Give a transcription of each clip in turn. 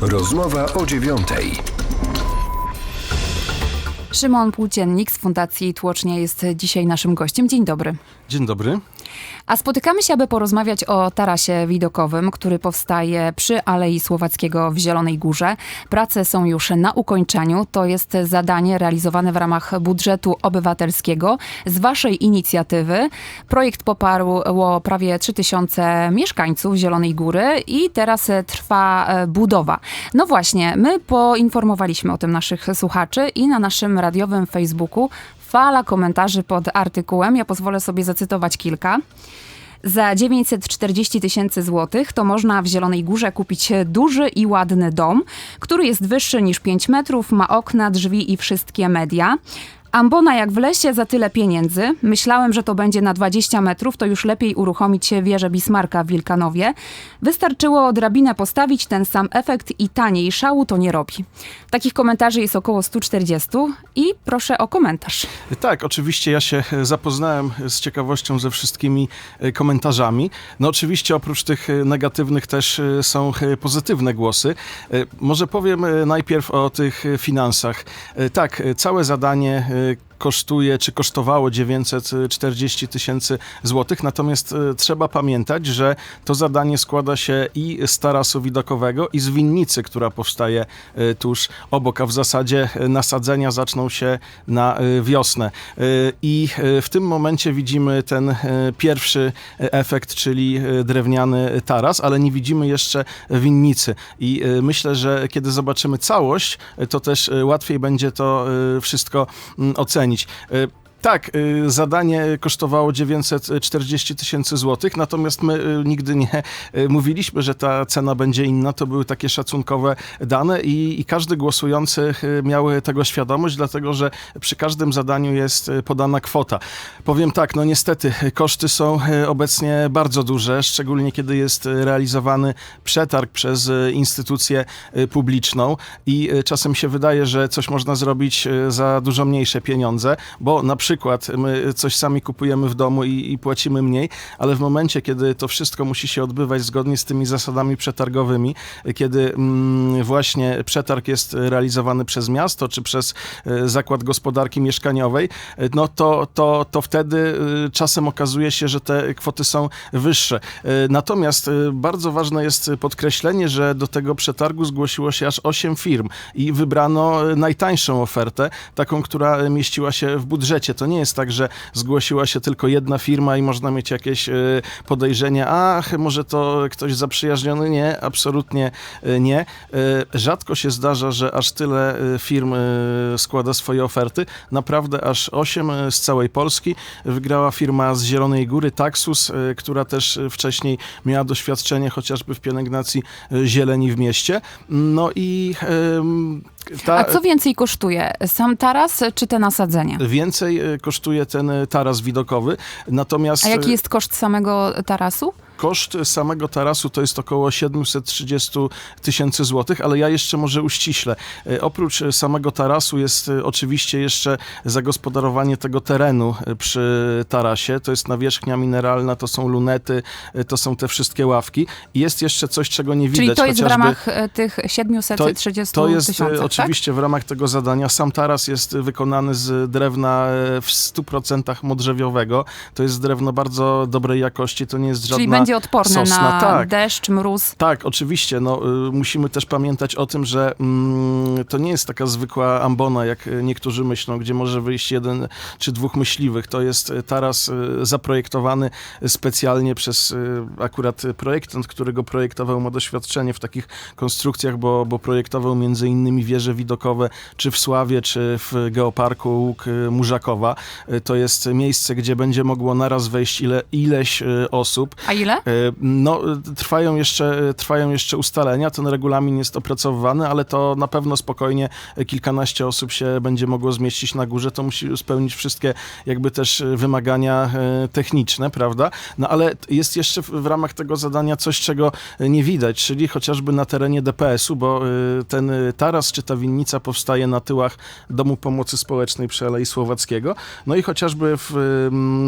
Rozmowa o dziewiątej. Szymon Płóciennik z Fundacji Tłocznia jest dzisiaj naszym gościem. Dzień dobry. Dzień dobry. A spotykamy się, aby porozmawiać o tarasie widokowym, który powstaje przy Alei Słowackiego w Zielonej Górze. Prace są już na ukończeniu. To jest zadanie realizowane w ramach budżetu obywatelskiego z waszej inicjatywy. Projekt poparło prawie 3000 mieszkańców Zielonej Góry i teraz trwa e, budowa. No właśnie, my poinformowaliśmy o tym naszych słuchaczy i na naszym radiowym Facebooku fala komentarzy pod artykułem. Ja pozwolę sobie zacytować kilka. Za 940 tysięcy złotych to można w Zielonej Górze kupić duży i ładny dom, który jest wyższy niż 5 metrów, ma okna, drzwi i wszystkie media. Ambona jak w lesie za tyle pieniędzy. Myślałem, że to będzie na 20 metrów, to już lepiej uruchomić wieżę Bismarka w Wilkanowie. Wystarczyło drabinę postawić, ten sam efekt i taniej. Szału to nie robi. Takich komentarzy jest około 140 i proszę o komentarz. Tak, oczywiście ja się zapoznałem z ciekawością ze wszystkimi e, komentarzami. No oczywiście oprócz tych e, negatywnych też e, są pozytywne głosy. Może powiem najpierw o tych finansach. Tak, całe zadanie Uh, kosztuje, czy kosztowało 940 tysięcy złotych, natomiast e, trzeba pamiętać, że to zadanie składa się i z tarasu widokowego, i z winnicy, która powstaje e, tuż obok, a w zasadzie e, nasadzenia zaczną się na wiosnę. I w tym momencie widzimy ten pierwszy efekt, czyli drewniany taras, ale nie widzimy jeszcze winnicy. I myślę, że kiedy zobaczymy całość, to też łatwiej będzie to wszystko mm, ocenić. Tak, y, zadanie kosztowało 940 tysięcy złotych, natomiast my y, nigdy nie y, mówiliśmy, że ta cena będzie inna. To były takie szacunkowe dane i, i każdy głosujący miał tego świadomość, dlatego że przy każdym zadaniu jest podana kwota. Powiem tak, no niestety koszty są obecnie bardzo duże, szczególnie kiedy jest realizowany przetarg przez instytucję publiczną i czasem się wydaje, że coś można zrobić za dużo mniejsze pieniądze, bo na przykład my coś sami kupujemy w domu i, i płacimy mniej, ale w momencie, kiedy to wszystko musi się odbywać zgodnie z tymi zasadami przetargowymi, kiedy mm, właśnie przetarg jest realizowany przez miasto czy przez y, Zakład Gospodarki Mieszkaniowej, y, no to, to, to wtedy y, czasem okazuje się, że te kwoty są wyższe. Natomiast bardzo ważne jest podkreślenie, że do tego przetargu zgłosiło się aż 8 firm i wybrano najtańszą ofertę, taką, która mieściła się w budżecie. To nie jest tak, że zgłosiła się tylko jedna firma i można mieć jakieś y, podejrzenie, ach, może to ktoś zaprzyjaźniony. Nie, absolutnie y, nie. Y, Rzadko się zdarza, że aż tyle firm składa swoje oferty. Naprawdę aż 8 y, z całej Polski. Wygrała firma z Zielonej Góry, Taxus, która też wcześniej miała doświadczenie chociażby w pielęgnacji zieleni w mieście. No i ta, A co więcej kosztuje? Sam taras czy te nasadzenia? Więcej y, kosztuje ten y, taras widokowy, natomiast A jaki y, jest koszt samego tarasu? Koszt samego tarasu to jest około 730 tysięcy złotych, ale ja jeszcze może uściślę. Y, Oprócz samego tarasu jest y, oczywiście jeszcze zagospodarowanie tego terenu y, przy tarasie. To jest nawierzchnia mineralna, to są lunety, y, to są te wszystkie ławki. I jest jeszcze coś, czego nie widać. Czyli to jest w ramach e, tych 730 to jest e, tysiąców, tak? oczywiście w ramach tego zadania. Sam taras jest wykonany z drewna e, w 100% modrzewiowego. To jest drewno bardzo dobrej jakości, to nie jest żadna będzie odporny sosna. na Tak. deszcz, mróz. Tak, oczywiście. No, y, musimy też pamiętać o tym, że mm, to nie jest taka zwykła ambona, jak niektórzy myślą, gdzie może wyjść jeden czy dwóch myśliwych. To jest y, taras y, zaprojektowany specjalnie przez akurat projektant, który go projektował, ma doświadczenie w takich konstrukcjach, bo, bo projektował między innymi wieże widokowe, czy w Sławie, czy w Geoparku Łuk Murzakowa. To jest miejsce, gdzie będzie mogło naraz wejść ile, ileś osób. A ile? E, No, trwają jeszcze, trwają jeszcze ustalenia, ten regulamin jest opracowywany, ale to na pewno spokojnie kilkanaście osób się będzie mogło zmieścić na górze. To musi spełnić wszystkie jakby też wymagania e, techniczne, prawda? No ale jest jeszcze w, ramach tego zadania coś, czego nie widać, czyli chociażby na terenie DPS-u, bo e, ten taras czy ta winnica powstaje na tyłach Domu Pomocy Społecznej przy Alei Słowackiego. No i chociażby w,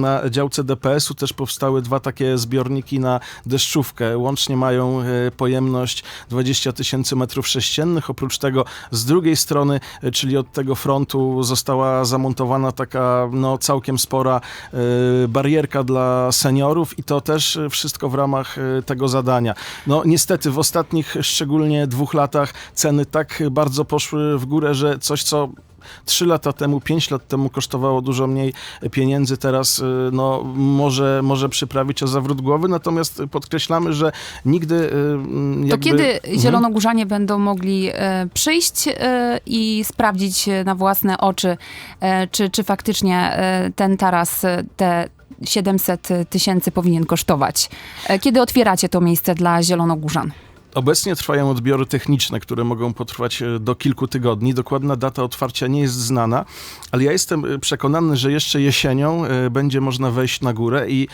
na działce DPS-u też powstały dwa takie zbiorniki na deszczówkę. Łącznie mają e, pojemność 20 tysięcy metrów sześciennych. Oprócz tego z drugiej strony, e, czyli od tego frontu została zamontowana taka no, całkiem spora e, barierka dla seniorów i to też wszystko w ramach tego zadania. No niestety w ostatnich szczególnie dwóch latach ceny tak bardzo poszły w górę, że coś co Trzy lata temu, pięć lat temu kosztowało dużo mniej pieniędzy, teraz y, no, może, może przyprawić o zawrót głowy, natomiast podkreślamy, że nigdy y, To jakby... kiedy Mhm. zielonogórzanie będą mogli e, przyjść e, i sprawdzić na własne oczy, e, czy, czy faktycznie ten taras te 700 tysięcy powinien kosztować? Kiedy otwieracie to miejsce dla zielonogórzan? Obecnie trwają odbiory techniczne, które mogą potrwać e, do kilku tygodni. Dokładna data otwarcia nie jest znana, ale ja jestem e, przekonany, że jeszcze jesienią e, będzie można wejść na górę i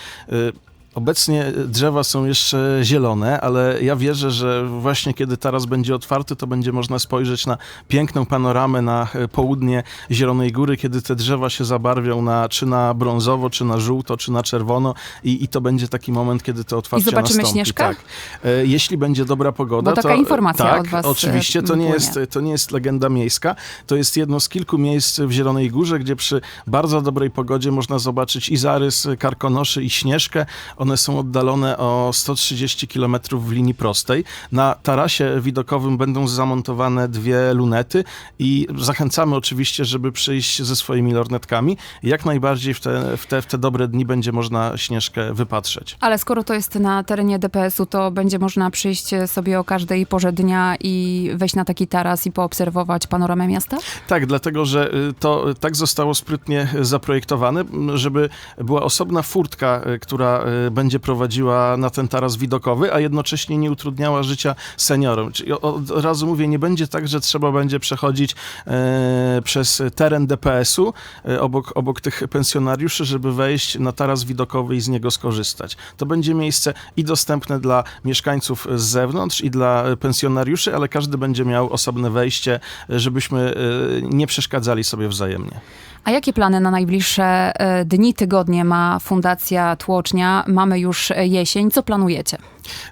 Obecnie drzewa są jeszcze zielone, ale ja wierzę, że właśnie kiedy taras będzie otwarty, to będzie można spojrzeć na piękną panoramę na południe Zielonej Góry, kiedy te drzewa się zabarwią na, czy na brązowo, czy na żółto, czy na czerwono i, i to będzie taki moment, kiedy to otwarcie zobaczymy nastąpi. Śnieżkę? Tak. E, Jeśli będzie dobra pogoda, Bo taka to, informacja tak, od was, e, oczywiście, to nie, jest, to nie jest legenda miejska, to jest jedno z kilku miejsc w Zielonej Górze, gdzie przy bardzo dobrej pogodzie można zobaczyć i zarys Karkonoszy i Śnieżkę. One są oddalone o 130 km w linii prostej. Na tarasie widokowym będą zamontowane dwie lunety i zachęcamy oczywiście, żeby przyjść ze swoimi lornetkami. Jak najbardziej w te, w te, w te dobre dni będzie można Śnieżkę wypatrzeć. Ale skoro to jest na terenie DPS-u, to będzie można przyjść sobie o każdej porze dnia i wejść na taki taras i poobserwować panoramę miasta? Tak, dlatego że y, to y, tak zostało sprytnie zaprojektowane, żeby była osobna furtka, y, która będzie prowadziła na ten taras widokowy, a jednocześnie nie utrudniała życia seniorom. Czyli od razu mówię, nie będzie tak, że trzeba będzie przechodzić e, przez teren DPS-u e, obok, obok tych pensjonariuszy, żeby wejść na taras widokowy i z niego skorzystać. To będzie miejsce i dostępne dla mieszkańców z zewnątrz i dla pensjonariuszy, ale każdy będzie miał osobne wejście, e, żebyśmy e, nie przeszkadzali sobie wzajemnie. A jakie plany na najbliższe e, dni, tygodnie ma Fundacja Tłocznia? Mamy już e, jesień. Co planujecie?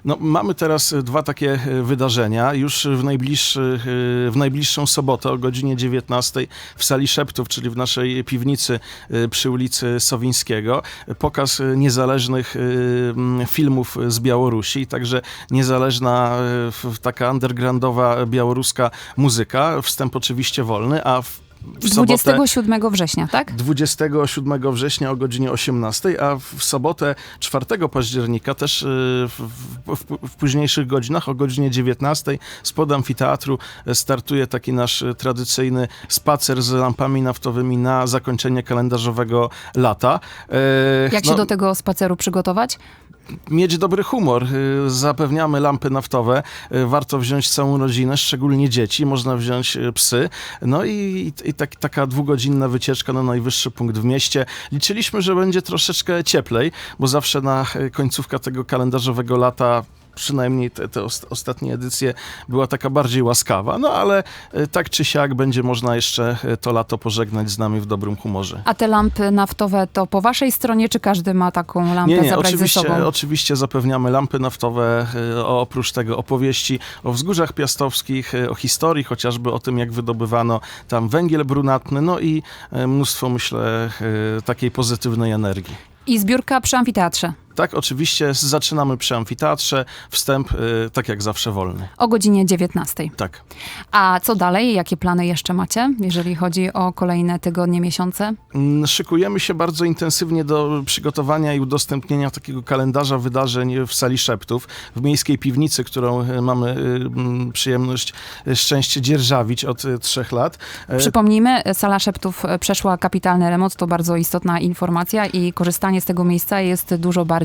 No, mamy teraz e, dwa takie wydarzenia. Już w, najbliższy, w najbliższą sobotę o godzinie 19 w sali Szeptów, czyli w naszej piwnicy przy ulicy Sowińskiego, pokaz niezależnych filmów z Białorusi, także niezależna, taka undergroundowa białoruska muzyka. Wstęp oczywiście wolny, a w, w sobotę... 27 września, tak? 27 września o godzinie 18, a w sobotę 4 października też y, w, w, w, późniejszych godzinach o godzinie 19 spod amfiteatru startuje taki nasz tradycyjny spacer z lampami naftowymi na zakończenie kalendarzowego lata. E, Jak się do tego spaceru przygotować? Mieć dobry humor. Y, Zapewniamy lampy naftowe. Y, Warto wziąć całą rodzinę, szczególnie dzieci. Można wziąć y, psy. No i, i tak, taka dwugodzinna wycieczka na najwyższy punkt w mieście. Liczyliśmy, że będzie troszeczkę cieplej, bo zawsze na końcówka tego kalendarzowego lata przynajmniej te, te ost- ostatnie edycje była taka bardziej łaskawa, no ale y, tak czy siak będzie można jeszcze y, to lato pożegnać z nami w dobrym humorze. A te lampy naftowe to po waszej stronie, czy każdy ma taką lampę Nie, nie, zabrać oczywiście, ze sobą? oczywiście zapewniamy lampy naftowe, o- oprócz tego opowieści o wzgórzach piastowskich, o historii, chociażby o tym, jak wydobywano tam węgiel brunatny, no i mnóstwo, myślę, takiej pozytywnej energii. I zbiórka przy amfiteatrze Tak, oczywiście zaczynamy przy amfiteatrze, wstęp y, tak jak zawsze wolny. o godzinie 19. Tak. A co dalej? Jakie plany jeszcze macie, jeżeli chodzi o kolejne tygodnie, miesiące? Mm, Szykujemy się bardzo intensywnie do przygotowania i udostępnienia takiego kalendarza wydarzeń w sali szeptów, w miejskiej piwnicy, którą e, mamy e, mm, przyjemność, e, szczęście dzierżawić od e, trzech lat. E, Przypomnijmy, Sala Szeptów przeszła kapitalny remont, to bardzo istotna informacja i korzystanie z tego miejsca jest dużo bardziej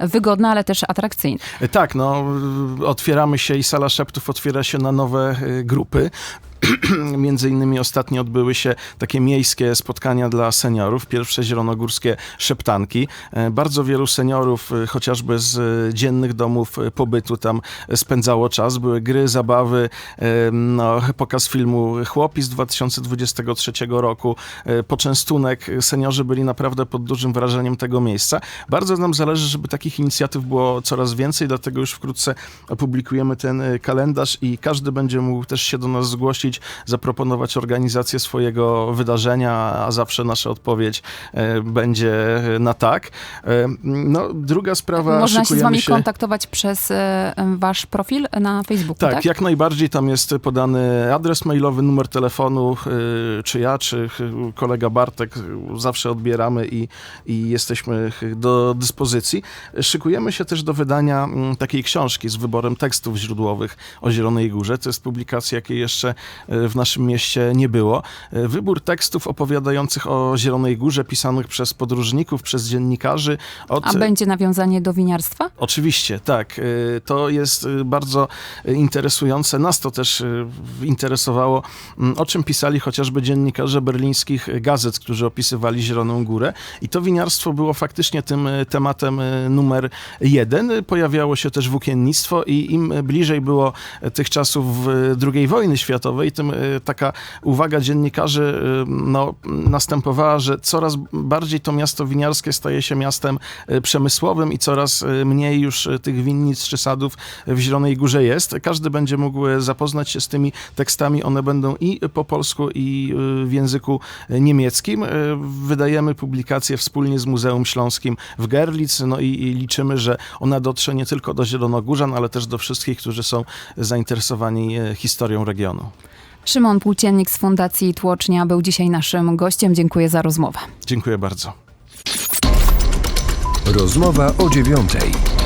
wygodne, ale też atrakcyjne. E, Tak, no, y, otwieramy się i sala szeptów otwiera się na nowe y, grupy. Między innymi ostatnio odbyły się takie miejskie spotkania dla seniorów, pierwsze zielonogórskie szeptanki. E, Bardzo wielu seniorów, e, chociażby z e, dziennych domów pobytu tam spędzało czas. Były gry, zabawy, no, pokaz filmu Chłopi z 2023 roku, poczęstunek. Seniorzy byli naprawdę pod dużym wrażeniem tego miejsca. Bardzo nam zależy, żeby takich inicjatyw było coraz więcej, dlatego już wkrótce opublikujemy ten kalendarz i każdy będzie mógł też się do nas zgłosić, zaproponować organizację swojego wydarzenia, a zawsze nasza odpowiedź e, będzie na tak. E, No, druga sprawa, Można się z wami się... kontaktować przez e, wasz profil na Facebooku, tak? Tak, jak najbardziej tam jest podany adres mailowy, numer telefonu, czy ja, czy kolega Bartek, zawsze odbieramy i, i jesteśmy do dyspozycji. Szykujemy się też do wydania takiej książki z wyborem tekstów źródłowych o Zielonej Górze. To jest publikacja, jakiej jeszcze w naszym mieście nie było. Wybór tekstów opowiadających o Zielonej Górze, pisanych przez podróżników, przez dziennikarzy. Od, A będzie nawiązanie do winiarstwa? Oczywiście, tak. Y, To jest y, bardzo interesujące. Nas to też y, interesowało, mm, o czym pisali chociażby dziennikarze berlińskich gazet, którzy opisywali Zieloną Górę. I to winiarstwo było faktycznie tym tematem numer jeden. Pojawiało się też włókiennictwo i im bliżej było tych czasów II wojny światowej, tym y, taka uwaga dziennikarzy y, no, następowała, że coraz bardziej to miasto winiarskie staje się miastem y, przemysłowym i coraz mniej już tych winnic czy sadów w Zielonej Górze jest. Każdy będzie mógł zapoznać się z tymi tekstami. One będą i po polsku, i w języku niemieckim. Wydajemy publikację wspólnie z Muzeum Śląskim w Gerlitz, no i, liczymy, że ona dotrze nie tylko do Zielonogórzan, ale też do wszystkich, którzy są zainteresowani historią regionu. Szymon Płóciennik z Fundacji Tłocznia był dzisiaj naszym gościem. Dziękuję za rozmowę. Dziękuję bardzo. Rozmowa o dziewiątej.